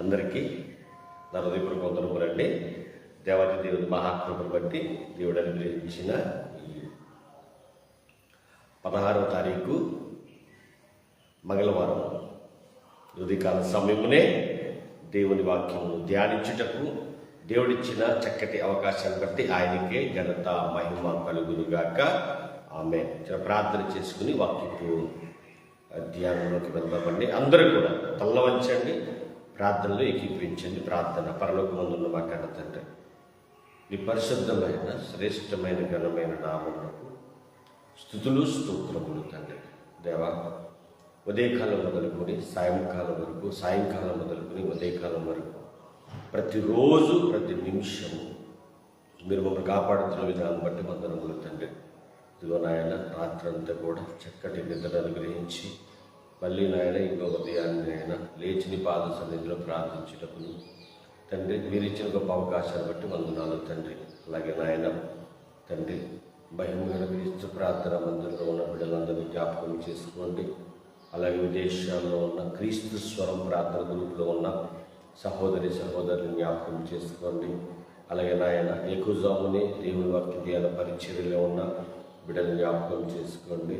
అందరికీ నా హృదయపూర్వక వందనములండి దేవాది దేవుని మహాత్మను బట్టి దేవుడు అనుగ్రహించిన ఈ పదహారవ తారీఖు మంగళవారం. ఉదయకాల సమయమునే దేవుని వాక్యమును ధ్యానించుటకు దేవుడిచ్చిన చక్కటి అవకాశాన్ని బట్టి ఆయనకే ఘనత మహిమ కలుగునుగాక. ఆమె ప్రార్థన చేసుకుని వాక్యపు ధ్యానంలోకి వెళ్దామండి. అందరూ కూడా తల్లవంచండి ప్రార్థనలు ప్రార్థనలో ఏకీపించండి ప్రార్థన పరలోకమందున్న మా కన్న తండ్రి నీ పరిశుద్ధమైన శ్రేష్టమైన ఘనమైన నామములకు స్థుతులు స్తోత్రములు తండ్రి. దేవా ఉదయకాలం మొదలుకొని సాయంకాలం వరకు సాయంకాలం మొదలుకొని ఉదయకాలం వరకు ప్రతిరోజు ప్రతి నిమిషము. మీరు మమ్మల్ని కాపాడుతున్న విధానం బట్టి వందనములు తండ్రి ఇదిగో నాయన రాత్రంతా కూడా చక్కటి నిద్ర అనుగ్రహించి మళ్ళీ నాయన ఇంకో ఉదయాన్ని నాయన లేచిని పాద సన్నిధిలో ప్రార్థించేటప్పుడు తండ్రి మీరు ఇచ్చిన గొప్ప అవకాశాన్ని బట్టి వందనాలు తండ్రి. అలాగే నాయన తండ్రి మహిమగల క్రీస్తు ప్రార్థన మందిరంలో ఉన్న బిడ్డలందరినీ జ్ఞాపకం చేసుకోండి. అలాగే విదేశాల్లో ఉన్న క్రీస్తు స్వరం ప్రార్థన గ్రూప్లో ఉన్న సహోదరి సహోదరుని జ్ఞాపకం చేసుకోండి. అలాగే నాయన ఎక్కువజాముని దేవుని వాక్య ధ్యాన పరిచర్యలో ఉన్న బిడ్డలు జ్ఞాపకం చేసుకోండి.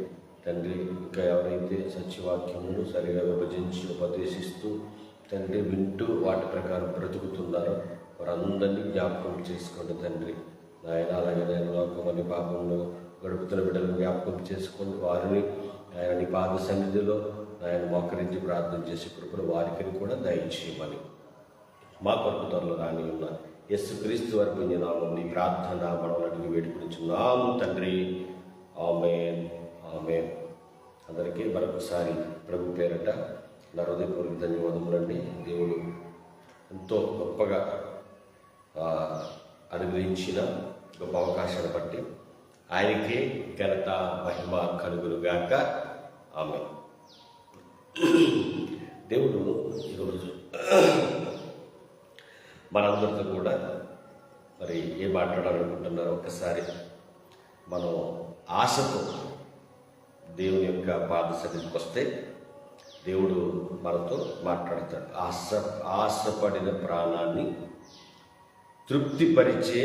తండ్రి ఇంకా ఎవరైతే సత్యవాక్యమును సరిగా విభజించి ఉపదేశిస్తూ తండ్రి వింటూ వాటి ప్రకారం బ్రతుకుతున్నారో వారందరినీ జ్ఞాపకం చేసుకోండి తండ్రి. నాయన అలాగే నేను లోకమని పాపంలో గడుపుతున్న బిడ్డలను జ్ఞాపకం చేసుకోండి. వారిని ఆయన నీ పాద సన్నిధిలో ఆయన మోకరించి ప్రార్థన చేసే కృపను వారికి కూడా దయచేయమని. మా కొరకు త్వరలో రాని ఉన్న యస్సు క్రీస్తు వరకు నీ నీ ప్రార్థన మనం అడిగి వేడుకునిచున్నాము తండ్రి. ఆమె ఆమె అందరికీ మరొకసారి ప్రభు పేరట నా హృదయపూర్వక ధన్యవాదములండి. దేవుడు ఎంతో గొప్పగా అనుగ్రహించిన గొప్ప అవకాశాన్ని బట్టి ఆయనకే ఘనత మహిమ కలుగులుగాక ఆమె దేవుడు ఈరోజు మనందరితో కూడా మరి ఏం మాట్లాడాలనుకుంటున్నారో ఒక్కసారి మనం ఆశతో దేవుని యొక్క పాద సన్నిధికి వస్తే దేవుడు మనతో మాట్లాడతాడు. ఆశ ఆశపడిన ప్రాణాన్ని తృప్తిపరిచే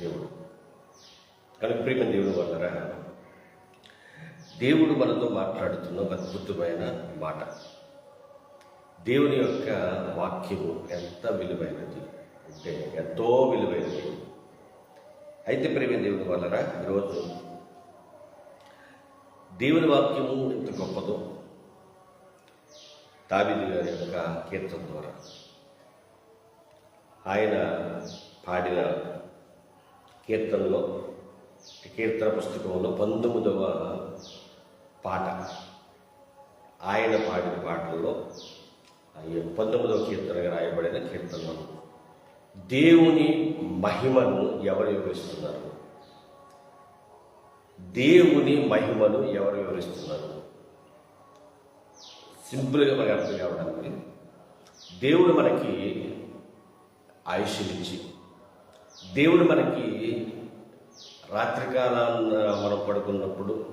దేవుడు. కనుక ప్రేమ దేవుడు వల్లరా దేవుడు మనతో మాట్లాడుతున్న ఒక అద్భుతమైన మాట. దేవుని యొక్క వాక్యము ఎంత విలువైనది అంటే ఎంతో విలువైనది. అయితే ప్రేమ దేవుని వల్లరా ఈరోజు దేవుని వాక్యము ఎంత గొప్పదో? దాబిది గారి యొక్క కీర్తన ద్వారా. ఆయన పాడిన కీర్తనలో కీర్తన పుస్తకంలో పంతొమ్మిదవ పాట. ఆయన పాడిన పాటల్లో పంతొమ్మిదవ కీర్తనగా రాయబడిన కీర్తనలు. దేవుని మహిమను ఎవరు వివరిస్తున్నారు? దేవుని మహిమను ఎవరు వివరిస్తున్నారు? సింపుల్గా మనకు అర్థం కావడానికి దేవుడు మనకి ఆయుష్నిచ్చి దేవుడు మనకి రాత్రికాలాన్ని మనం పడుకున్నప్పుడు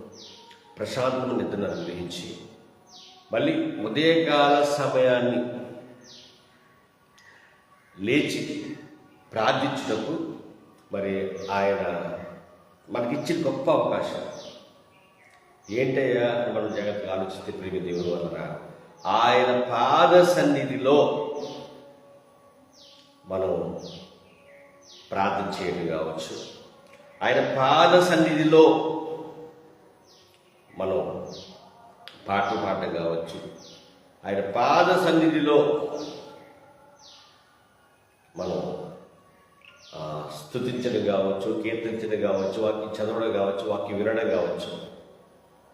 ప్రశాంతము నిద్రను అనుగ్రహించి మళ్ళీ ఉదయకాల సమయాన్ని లేచి ప్రార్థించుటకు మరి ఆయన మనకిచ్చిన గొప్ప అవకాశం. ఏంటయ్యా మనం జగత్తుగా ఆలోచిస్తే ప్రేమి దేవుడు వలన ఆయన పాద సన్నిధిలో మనం ప్రార్థన చేయడం కావచ్చు. ఆయన పాద సన్నిధిలో మనం పాటలు పాడడం కావచ్చు. ఆయన పాద సన్నిధిలో మనం స్థుతించడం స్తుతించడం కావచ్చు కీర్తించడం కావచ్చు వాక్యం చదవడం కావచ్చు వాక్యం వినడం కావచ్చు.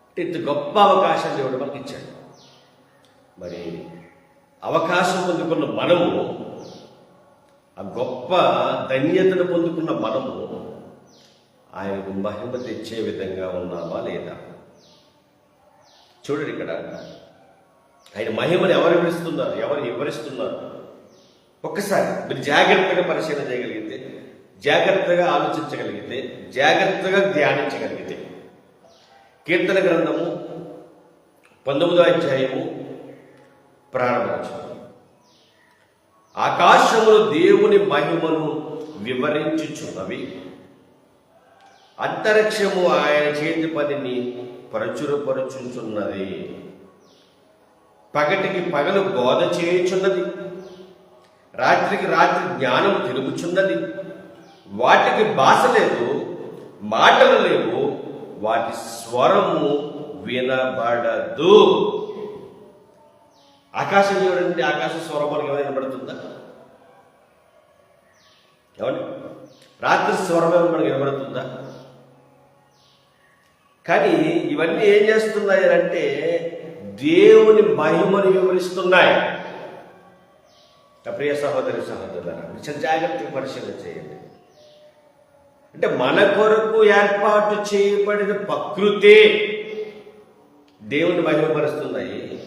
అంటే ఇంత గొప్ప అవకాశం దేవుడు మనకి ఇచ్చాడు మరి అవకాశం పొందుకున్న మనము ఆ గొప్ప ధన్యతను పొందుకున్న మనము ఆయనకు మహిమ తెచ్చే విధంగా ఉన్నామా లేదా? చూడండి ఇక్కడ. ఆయన మహిమను ఎవరు వివరిస్తున్నారు ఎవరు వివరిస్తున్నారు? ఒక్కసారి మీరు జాగ్రత్తగా పరిశీలన చేయగలిగితే జాగ్రత్తగా ఆలోచించగలిగితే జాగ్రత్తగా ధ్యానించగలిగితే. కీర్తన గ్రంథము పంతొమ్మిదో అధ్యాయము ప్రారంభించు ఆకాశములు దేవుని మహిమను వివరించుచున్నవి అంతరిక్షము ఆయన చేతి పనిని ప్రచురపరుచుచున్నది. పగటికి పగలు బోధ చేయుచున్నది. రాత్రికి రాత్రి జ్ఞానం తిరుగుచున్నది వాటికి భాష లేదు మాటలు లేవు వాటి స్వరము వినబడదు. ఆకాశం చూడండి ఆకాశ స్వరం మనకి ఏమైనా వినబడుతుందా? ఏమండి? రాత్రి స్వరం ఏమైనా మనకి వినబడుతుందా? కానీ ఇవన్నీ ఏం చేస్తున్నాయి అంటే దేవుని మహిమను వివరిస్తున్నాయి. ప్రియ సహోదరి సహోదరులారా కొంచెం జాగ్రత్తగా పరిశీలన చేయండి. అంటే మన కొరకు ఏర్పాటు చేయబడిన ప్రకృతే దేవుని మహిమపరుస్తున్నాయి.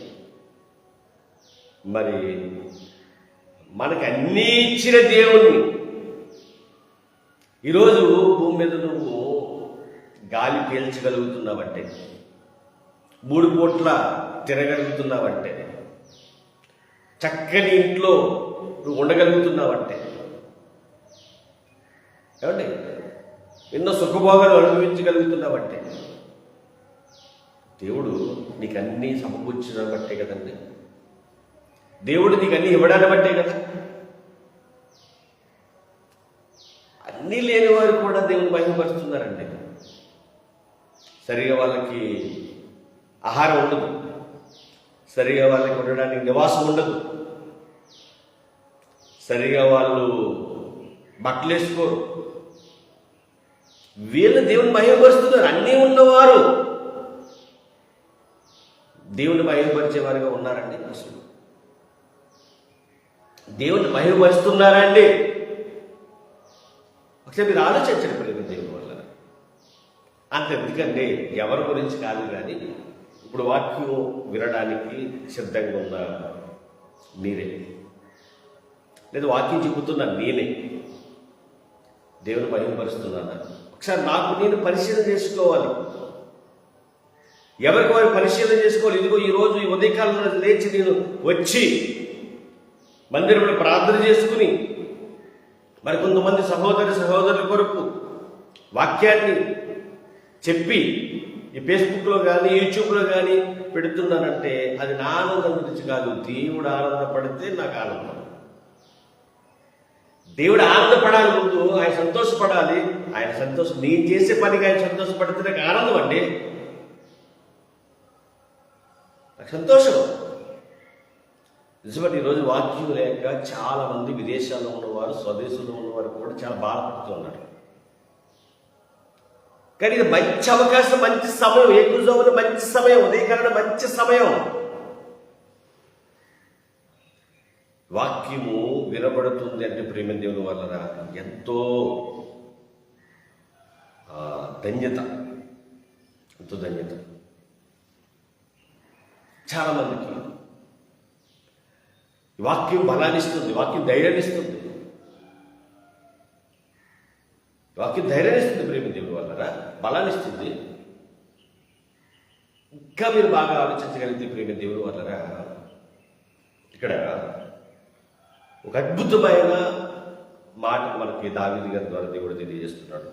మరి మనకు అన్నీ ఇచ్చిన దేవుణ్ణి. ఈరోజు భూమి మీద నువ్వు గాలి పీల్చగలుగుతున్నావంటే మూడు పూట్ల తిరగలుగుతున్నావంటే చక్కని ఇంట్లో నువ్వు ఉండగలుగుతున్నావంటే. ఏమండి? ఎన్నో సుఖభోగాలు అనుభవించగలుగుతున్నావంటే. దేవుడు నీకు అన్నీ సమకూర్చిన బట్టే కదండి. దేవుడు నీకు అన్నీ ఇవ్వడాన్ని బట్టే కదా. అన్నీ లేని వారు కూడా దేవుని మహిమపరుస్తున్నారండి సరిగా వాళ్ళకి ఆహారం ఉండదు. సరిగా వాళ్ళకి ఉండడానికి నివాసం ఉండదు. సరిగా వాళ్ళు బట్టలు వేసుకోరు. వీళ్ళు దేవుని మహిమపరుస్తున్నారు. అన్నీ ఉన్నవారు. దేవుని మహిమపరిచే వారిగా ఉన్నారండి అసలు దేవుని మహిమపరుస్తున్నారా అండి ఒకసారి మీరు ఆలోచించండి. అంత ఎందుకంటే ఎవరి గురించి కాదు కానీ ఇప్పుడు వాక్యం వినడానికి సిద్ధంగా ఉన్న మీరే. లేదా వాక్యం చెబుతున్న నేనే. దేవుని మహిమపరుస్తున్నానా ఒకసారి నాకు నేను పరిశీలన చేసుకోవాలి. ఎవరికి వారు పరిశీలన చేసుకోవాలి? ఇదిగో ఈరోజు ఈ ఉదయకాలంలో లేచి నేను వచ్చి మందిరంలో ప్రార్థన చేసుకుని మరి కొంతమంది సహోదరి సహోదరుల కొరకు వాక్యాన్ని చెప్పి ఈ ఫేస్బుక్లో కానీ యూట్యూబ్లో కానీ పెడుతున్నానంటే అది నా ఆనందం గురించి కాదు. దేవుడు ఆనందపడితే నాకు ఆనందం. దేవుడు ఆనందపడాలి ముందు ఆయన సంతోషపడాలి. ఆయన సంతోషం నేను చేసే పనికి ఆయన సంతోషపడితే నాకు ఆనందం అండి. నాకు సంతోషం. నిజమని ఈరోజు వాక్యం లేక చాలామంది విదేశాల్లో ఉన్నవారు స్వదేశంలో ఉన్నవారు కూడా చాలా బాధపడుతున్నారు కానీ ఇది మంచి అవకాశం మంచి సమయం. ఎక్కువ మంచి సమయం. ఉదయకరణ మంచి సమయం. వాక్యము వినబడుతుంది అంటే ప్రేమ దేవుని వలన ఎంతో ధన్యత. ఎంతో ధన్యత. చాలామందికి వాక్యం బలాన్ని ఇస్తుంది వాక్యం ధైర్యాన్ని ఇస్తుంది. వాక్యం ధైర్యాన్ని ఇస్తుంది ప్రేమ బలాన్నిస్తుంది. బలాన్ని ఇస్తుంది ఇంకా మీరు బాగా ఆలోచించగలిగితే ప్రేమ దేవుడు వలన ఇక్కడ ఒక అద్భుతమైన మాట మనకి దావిది గారి ద్వారా దేవుడు తెలియజేస్తున్నాడు.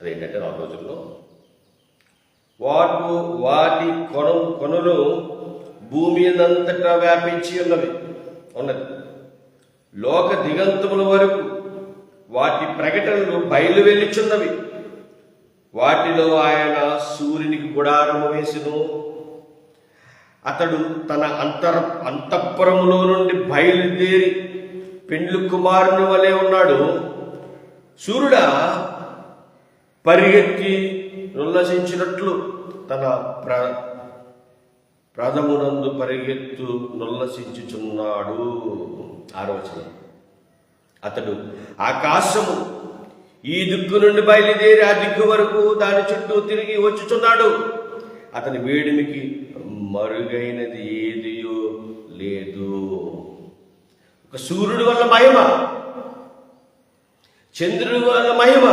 అదేంటంటే ఆ రోజుల్లో వాటు వాటి కొన కొనులు భూమి అంతటా వ్యాపించి ఉన్నవి. ఉన్నది. లోక దిగంతముల వరకు వాటి ప్రకటనలు బయలు వెళ్ళిచున్నవి వాటిలో ఆయన సూర్యునికి గుడారము వేసెను. అతడు తన అంతర అంతఃపురములో నుండి బయలుదేరి పెండ్లు కుమారుని వలె ఉన్నాడు. సూర్యుడా పరిగెత్తి నుల్లసించినట్లు తన ప్ర ప్రథమునందు పరిగెత్తు నుల్లసించుచున్నాడు. ఆలోచన అతడు ఆకాశము ఈ దిక్కు నుండి బయలుదేరి ఆ దిక్కు వరకు దాని చుట్టూ తిరిగి వచ్చుచున్నాడు. అతని వేడిమికి మరుగైనది ఏదియో లేదు. ఒక సూర్యుడి వల్ల మహిమ చంద్రుడి వల్ల మహిమ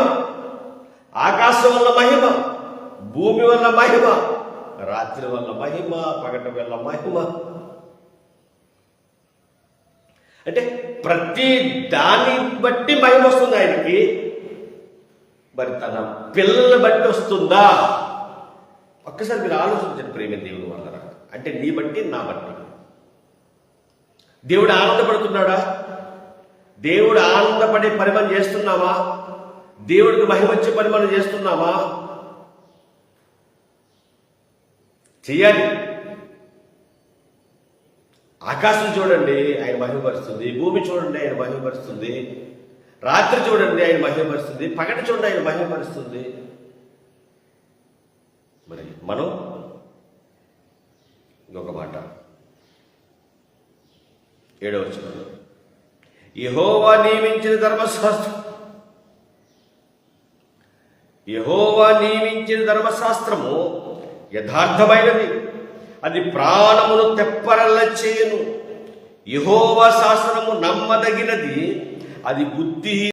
ఆకాశం వల్ల మహిమ భూమి వల్ల మహిమ రాత్రి వల్ల మహిమ పగట వల్ల మహిమ. అంటే ప్రతి దాన్ని బట్టి మహిమ వస్తుంది ఆయనకి. మరి తన పిల్లల్ని బట్టి వస్తుందా? ఒక్కసారి మీరు ఆలోచించండి ప్రేమ దేవుని వల్ల అంటే నీ బట్టి నా బట్టి. దేవుడు ఆనందపడుతున్నాడా? దేవుడు ఆనందపడే పని మనం చేస్తున్నామా దేవుడికి మహిమ వచ్చే పని మనం చేస్తున్నామా చెయ్యాలి. ఆకాశం చూడండి ఆయన మహిమపరుస్తుంది. భూమి చూడండి ఆయన మహిమపరుస్తుంది. రాత్రి చూడండి ఆయన మహిమపరుస్తుంది పగటి చూడండి ఆయన మహిమపరుస్తుంది. మరి మనం ఇంకొక మాట. ఏడవచ్చు యహోవా నియమించిన ధర్మశాస్త్రం. యహోవా నియమించిన ధర్మశాస్త్రము యథార్థమైనది. అది ప్రాణమును తెప్పరల్ల చేయను. యహోవా శాస్త్రము నమ్మదగినది. అది బుద్ధి